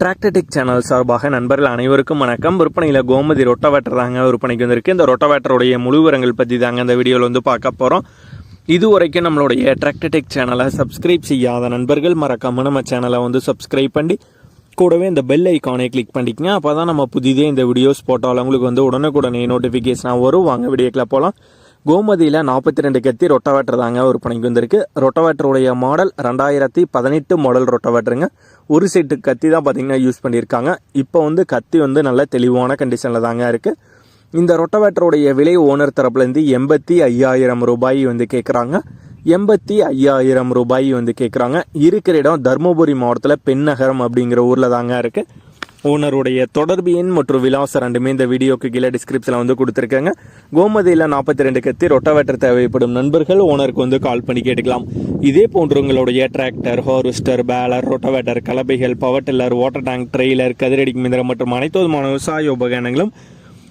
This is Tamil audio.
டிராக்டடிக் சேனல் சார்பாக நண்பர்கள் அனைவருக்கும் வணக்கம். விற்பனையில் கோமதி ரொட்டவேட்டர் தாங்க விற்பனைக்கு வந்திருக்கு. இந்த ரொட்டவேட்டருடைய முழு விவரங்கள் பற்றி தாங்க இந்த வீடியோவில் வந்து பார்க்க போகிறோம் இது வரைக்கும் நம்மளுடைய டிராக்டடிக் சேனலை சப்ஸ்கிரைப் செய்யாத நண்பர்கள் மறக்காமல் நம்ம சேனலை வந்து சப்ஸ்கிரைப் பண்ணி கூடவே இந்த பெல் ஐக்கானை கிளிக் பண்ணிக்கங்க. அப்போ தான் நம்ம புதிதே இந்த வீடியோஸ் போட்டாலும் உங்களுக்கு வந்து உடனுக்குடனே நோட்டிஃபிகேஷனாக வரும். வாங்க வீடியோக்கில் போகலாம் கோமதியில் நாற்பத்தி ரெண்டு கத்தி ரொட்டவேட்டர் தாங்க விற்பனைக்கு வந்திருக்கு. ரொட்டவேட்டருடைய மாடல் ரெண்டாயிரத்தி பதினெட்டு மாடல் ரொட்டவேட்டருங்க. ஒரு செட்டு கத்தி தான் பார்த்திங்கன்னா யூஸ் பண்ணியிருக்காங்க. இப்போ வந்து கத்தி வந்து நல்ல தெளிவான கண்டிஷனில் தாங்க இருக்குது இந்த ரொட்டவேட்டருடைய விலை ஓனர் தரப்புலேருந்து எண்பத்தி ஐயாயிரம் ரூபாய் வந்து கேட்குறாங்க எண்பத்தி ஐயாயிரம் ரூபாய் வந்து கேட்குறாங்க இருக்கிற இடம் தருமபுரி மாவட்டத்தில் பெண்ணகரம் அப்படிங்கிற ஊரில் தாங்க இருக்குது ஓனருடைய தொடர்பு எண் மற்றும் விலாசம் ரெண்டுமே இந்த வீடியோக்கு கீழே டிஸ்கிரிப்ஷனில் வந்து கொடுத்துருக்காங்க. கோமதியில் நாற்பத்தி ரெண்டு கத்தி ரொட்டவேட்டர் தேவைப்படும் நண்பர்கள் ஓனருக்கு வந்து கால் பண்ணி கேட்டுக்கலாம். இதே போன்று உங்களுடைய tractor harvester baler rotavator கலப்பைகள் power tiller water tank trailer கதிரடி மிந்திரம் மற்றும் அனைத்து விதமான விவசாய உபகரணங்களும்